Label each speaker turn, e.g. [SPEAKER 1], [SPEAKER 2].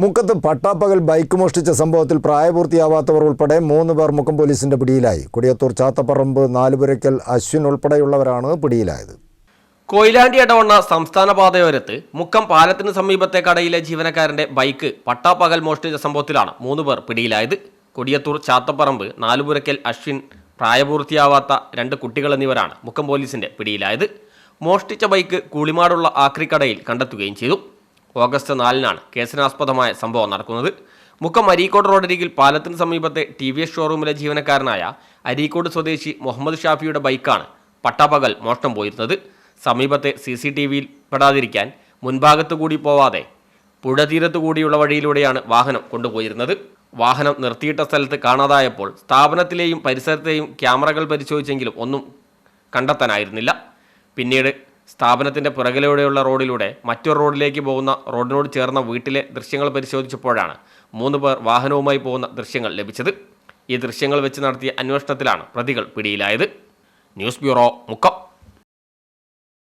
[SPEAKER 1] മുക്കത്ത് പട്ടാപ്പകൽ ബൈക്ക് മോഷ്ടിച്ച സംഭവത്തിൽ പ്രായപൂർത്തിയാവാത്തവർ ഉൾപ്പെടെ മൂന്ന് പേർ മുക്കം പോലീസിന്റെ പിടിയിലായി. കൊടിയത്തൂർ ചാത്തപ്പറമ്പ് നാലുപുരയ്ക്കൽ അശ്വിൻ ഉൾപ്പെടെയുള്ളവരാണ് പിടിയിലായത്.
[SPEAKER 2] കൊയിലാണ്ടി ഇടവണ്ണ സംസ്ഥാന പാതയോരത്ത് മുക്കം പാലത്തിന് സമീപത്തെ കടയിലെ ജീവനക്കാരന്റെ ബൈക്ക് പട്ടാപ്പകൽ മോഷ്ടിച്ച സംഭവത്തിലാണ് മൂന്ന് പേർ പിടിയിലായത്. കൊടിയത്തൂർ ചാത്തപ്പറമ്പ് നാലുപുരയ്ക്കൽ അശ്വിൻ പ്രായപൂർത്തിയാവാത്ത രണ്ട് കുട്ടികൾ എന്നിവരാണ് മുക്കം പോലീസിന്റെ പിടിയിലായത്. മോഷ്ടിച്ച ബൈക്ക് കൂളിമാടുള്ള ആക്രിക്കടയിൽ കണ്ടെത്തുകയും ചെയ്തു. ഓഗസ്റ്റ് നാലിനാണ് കേസിനാസ്പദമായ സംഭവം നടക്കുന്നത്. മുക്കം അരീക്കോട് റോഡരികിൽ പാലത്തിന് സമീപത്തെ ടി വി എസ് ഷോറൂമിലെ ജീവനക്കാരനായ അരീക്കോട് സ്വദേശി മുഹമ്മദ് ഷാഫിയുടെ ബൈക്കാണ് പട്ടാപകൽ മോഷണം പോയിരുന്നത്. സമീപത്തെ സി സി ടി വിയിൽ പെടാതിരിക്കാൻ മുൻഭാഗത്തു കൂടി പോവാതെ പുഴ തീരത്തു കൂടിയുള്ള വഴിയിലൂടെയാണ് വാഹനം കൊണ്ടുപോയിരുന്നത്. വാഹനം നിർത്തിയിട്ട സ്ഥലത്ത് കാണാതായപ്പോൾ സ്ഥാപനത്തിലെയും പരിസരത്തെയും ക്യാമറകൾ പരിശോധിച്ചെങ്കിലും ഒന്നും കണ്ടെത്താനായിരുന്നില്ല. പിന്നീട് സ്ഥാപനത്തിന്റെ പുറകിലൂടെയുള്ള റോഡിലൂടെ മറ്റൊരു റോഡിലേക്ക് പോകുന്ന റോഡിനോട് ചേർന്ന വീട്ടിലെ ദൃശ്യങ്ങൾ പരിശോധിച്ചപ്പോഴാണ് മൂന്ന് പേർ വാഹനവുമായി പോകുന്ന ദൃശ്യങ്ങൾ ലഭിച്ചത്. ഈ ദൃശ്യങ്ങൾ വെച്ച് നടത്തിയ അന്വേഷണത്തിലാണ് പ്രതികൾ പിടിയിലായത്. News bureau Mukkam.